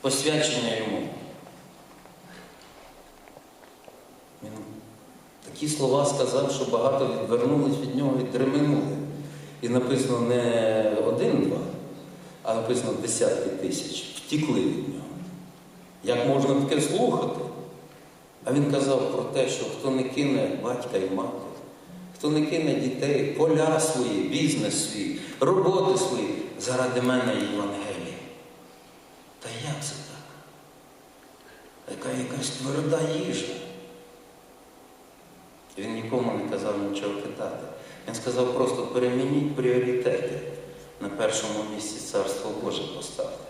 посвячення йому. Він такі слова сказав, що багато відвернулись від нього і дременули. І написано не один-два, а написано десятки тисяч. Втікли від нього. Як можна таке слухати? А він казав про те, що хто не кине батька і мати, хто не кине дітей, поля свої, бізнес свій, роботи свої заради мене і Євангелія. Як це так? Яка якась тверда їжа? Він нікому не казав нічого питати. Він сказав просто перемініть пріоритети. На першому місці Царство Боже поставте.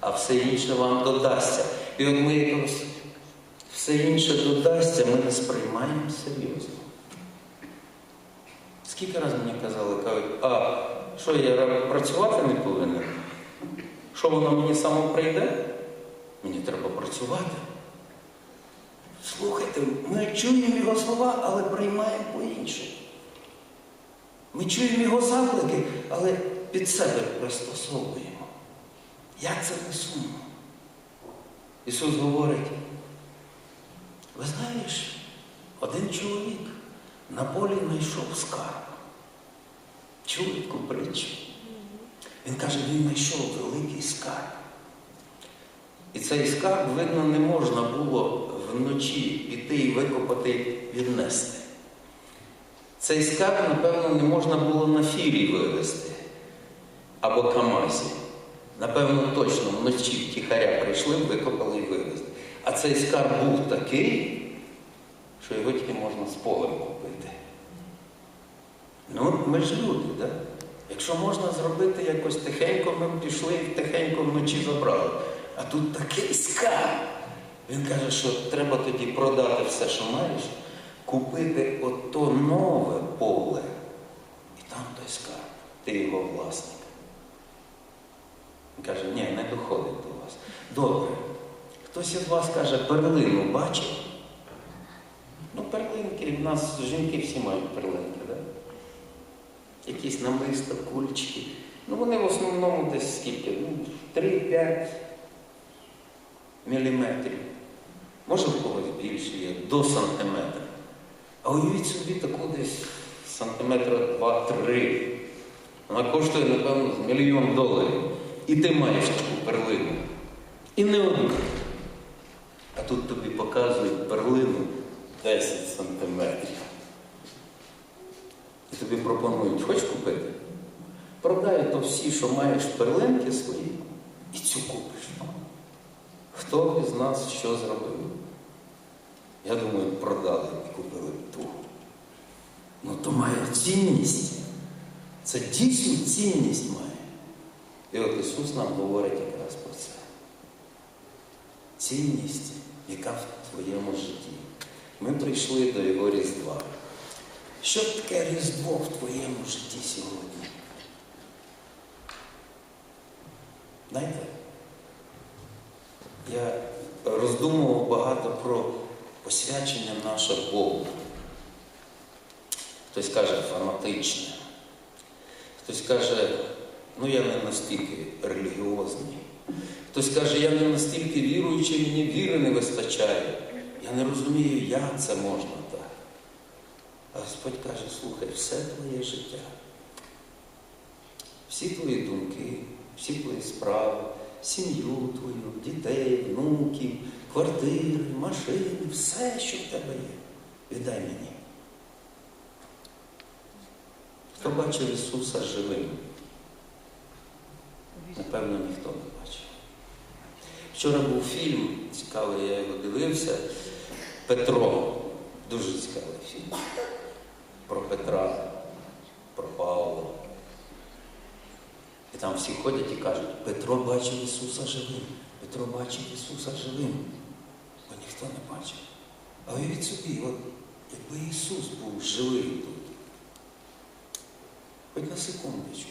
А все інше вам додасться. І от ми якось все інше додасться, ми не сприймаємо серйозно. Скільки разів мені казали, кажуть, а що я працювати не повинен? Що воно мені само прийде? Мені треба працювати. Слухайте, ми чуємо його слова, але приймаємо по-іншому. Ми чуємо його заклики, але під себе пристосовуємо. Як це не сумно? Ісус говорить, ви знаєш, один чоловік на полі знайшов скарб. Чули таку притчу? Він каже, він знайшов. І цей скарб, видно, не можна було вночі піти і викопати, віднести. Цей скарб, напевно, не можна було на фірі вивезти або Камазі. Напевно, точно вночі втіхаря прийшли, викопали і вивезли. А цей скарб був такий, що його тільки можна з полем купити. Ну, ми ж люди, так? Якщо можна зробити якось тихенько, ми пішли і тихенько вночі забрали. А тут такий скарб. Він каже, що треба тоді продати все, що маєш, купити ото нове поле. І там той скарб. Ти його власник. Він каже, ні, не доходить до вас. Добре. Хтось із вас каже, перлину бачив? Ну, перлинки, в нас жінки всі мають перлинки. Да? Якісь намиста, кульчики. Ну, вони в основному десь скільки? Ну, 3-5 міліметрів. Може в когось більше є, до сантиметра. А уявіть собі таку десь сантиметра 2-3. Вона коштує, напевно, мільйон доларів. І ти маєш таку перлину. І не одну. А тут тобі показують перлину 10 сантиметрів. І тобі пропонують, хочеш купити? Продай то всі, що маєш перлинки свої, і цю купиш. Хто із нас що зробив? Я думаю, продали і купили ту. Ну то має цінність. Це дійсно цінність має. І от Ісус нам говорить якраз про це. Цінність, яка в твоєму житті. Ми прийшли до Його Різдва. Що таке Різдво в твоєму житті сьогодні? Знаєте, я роздумував багато про посвячення наше Богу. Хтось каже фанатичне, хтось каже, ну я не настільки релігіозний. Хтось каже, я не настільки віруючий, мені віри не вистачає. Я не розумію, як це можна так. А Господь каже, слухай, все твоє життя, всі твої думки, всі твої справи, сім'ю твою, дітей, внуків, квартири, машини, все, що в тебе є, віддай мені. Хто бачив Ісуса живим? Напевно, ніхто не бачив. Вчора був фільм, цікавий, я його дивився. Петро. Дуже цікавий фільм. Про Петра, про Павла. Там всі ходять і кажуть, Петро бачив Ісуса живим. Петро бачив Ісуса живим. Бо ніхто не бачив. А уявіть собі, от якби Ісус був живий тут. Хоч на секундочку.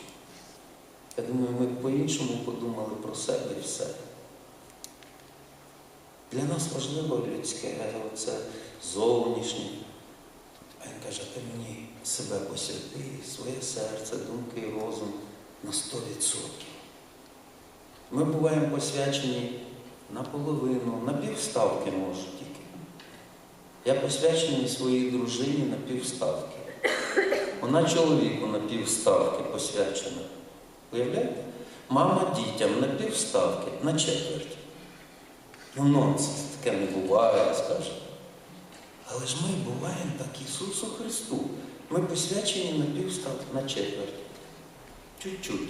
Я думаю, ми по-іншому подумали про себе і все. Для нас важливо людське, це зовнішнє. А він каже, ти мені себе посвяти, своє серце, думки і розум на 100%. Ми буваємо посвячені наполовину, на півставки можу тільки. Я посвячений своїй дружині на півставки. Вона чоловіку на півставки посвячена. Уявляєте? Мама дітям на півставки, на четверть. Ну, нонсенс, таке не буває, скаже. Але ж ми буваємо так Ісусу Христу. Ми посвячені на півставки, на четверть. Чуть-чуть.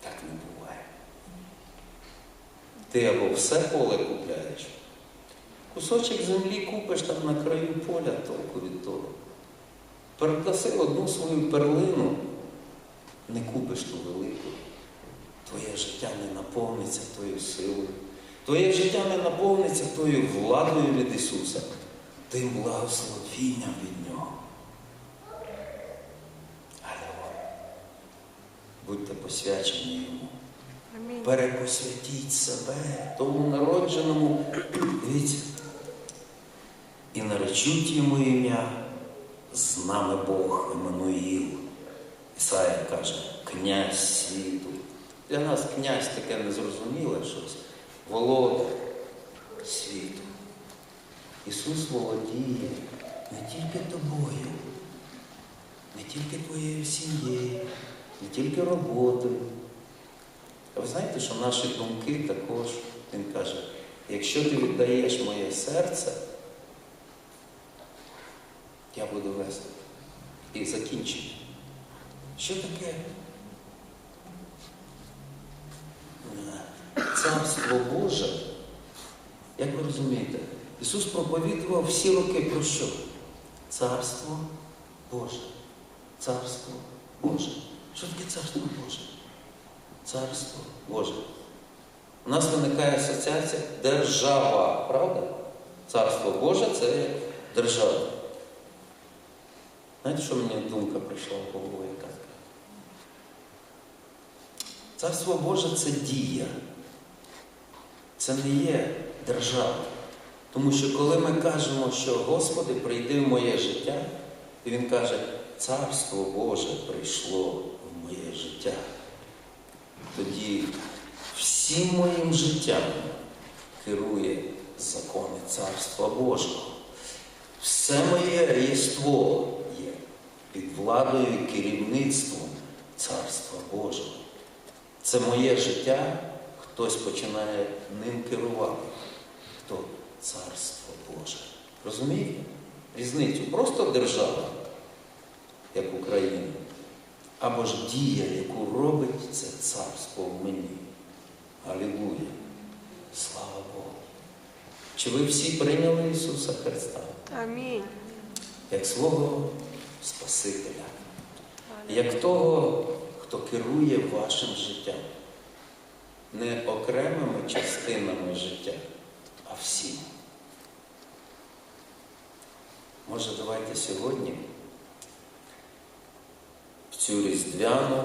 Так не буває. Ти або все поле купляєш, кусочок землі купиш там на краю поля толку від того. Передаси одну свою перлину, не купиш ту велику. Твоє життя не наповниться тою силою. Твоє життя не наповниться тою владою від Ісуса, тим благословінням від Нього. Будьте посвячені Йому. Амінь. Перепосвятіть себе тому народженому дивіться. І наречуть йому ім'я з нами Бог Еммануїл. Ісая каже, князь світу. Для нас князь таке незрозуміле щось. Володар світу. Ісус володіє не тільки тобою, не тільки твоєю сім'єю, не тільки роботою. А ви знаєте, що наші думки також, він каже, якщо ти віддаєш моє серце, я буду вести. І закінчення. Що таке? Царство Боже, як ви розумієте, Ісус проповідував всі роки про що? Царство Боже. Царство Боже. Що таке царство Боже? Царство Боже. У нас виникає асоціація держава, правда? Царство Боже це держава. Знаєте, що мені думка прийшла в голову яка? Царство Боже це дія. Це не є держава. Тому що коли ми кажемо, що Господи, прийди в моє життя, і Він каже, Царство Боже прийшло моє життя тоді всім моїм життям керує закони Царства Божого. Все моє єство є під владою і керівництвом Царства Божого. Це моє життя, хтось починає ним керувати. Хто? Царство Боже. Розумієте? Різницю. Просто держава, як Україна або ж дія, яку робить це царство в мені. Алілуя! Слава Богу! Чи ви всі прийняли Ісуса Христа Амінь. як свого Спасителя, як того, хто керує вашим життям? Не окремими частинами життя, а всім. Може, давайте сьогодні цю різдвяну,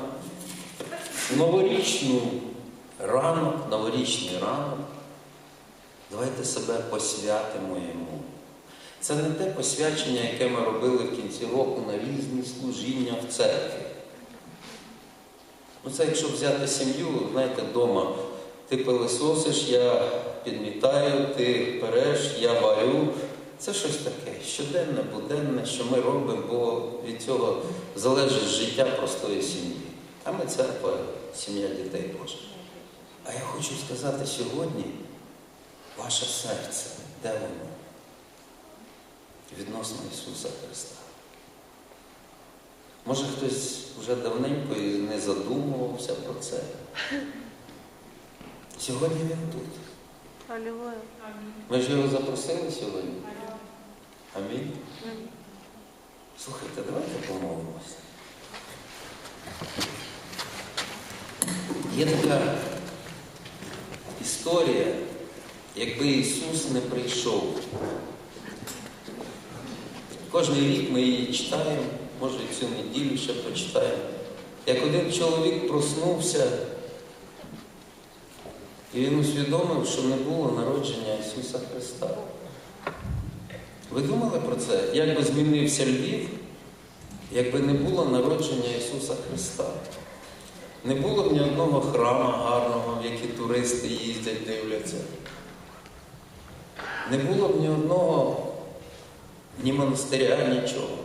новорічну ранок, новорічний ранок, давайте себе посвятимо йому. Це не те посвячення, яке ми робили в кінці року на різні служіння в церкві. Ну, це якщо взяти сім'ю, знаєте, вдома, ти пилисосиш, я підмітаю, ти переш, я варю. Це щось таке щоденне, буденне, що ми робимо, бо від цього залежить життя простої сім'ї. А ми церква, сім'я дітей Божих. А я хочу сказати сьогодні, ваше серце, де воно? Відносно Ісуса Христа. Може хтось вже давненько і не задумувався про це. Сьогодні він тут. Ми ж його запросили сьогодні. Амінь. Слухайте, давайте помолимося. Є така історія, якби Ісус не прийшов. Кожний рік ми її читаємо, може і цю неділю ще прочитаємо. Як один чоловік проснувся, і він усвідомив, що не було народження Ісуса Христа. Ви думали про це? Як би змінився Львів, якби не було народження Ісуса Христа? Не було б ні одного храму гарного, в який туристи їздять, дивляться. Не було б ні одного, ні монастиря, нічого.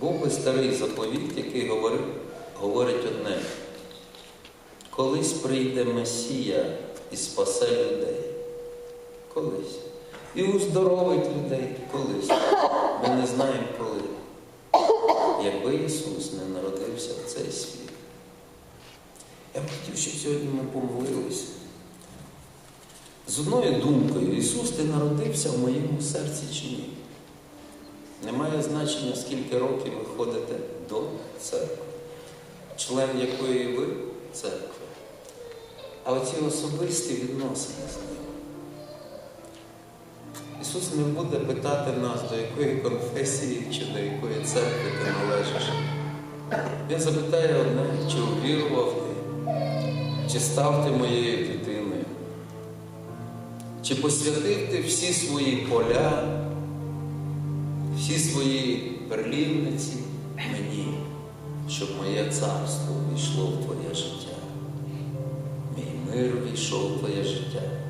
Був би старий заповіт, який говорив, говорить одне. Колись прийде Месія і спасе людей. Колись. І уздоровить людей колись. Ми не знаємо коли. Якби Ісус не народився в цей світ. Я б хотів, щоб сьогодні ми помолилися. З одною думкою, Ісус, ти народився в моєму серці чи ні? Немає значення, скільки років ви ходите до церкви, член якої ви церкви. А оці особисті відносини з ним. Ісус не буде питати нас, до якої конфесії чи до якої церкви ти належиш. Він запитає одне, чи увірував ти, чи став ти моєю дитиною, чи посвятив ти всі свої поля, всі свої перлівниці мені, щоб моє царство війшло в твоє життя. Мій мир війшов в твоє життя.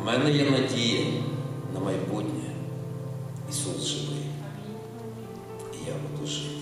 У мене є надія на майбутнє. Ісус живий. І я буду жити.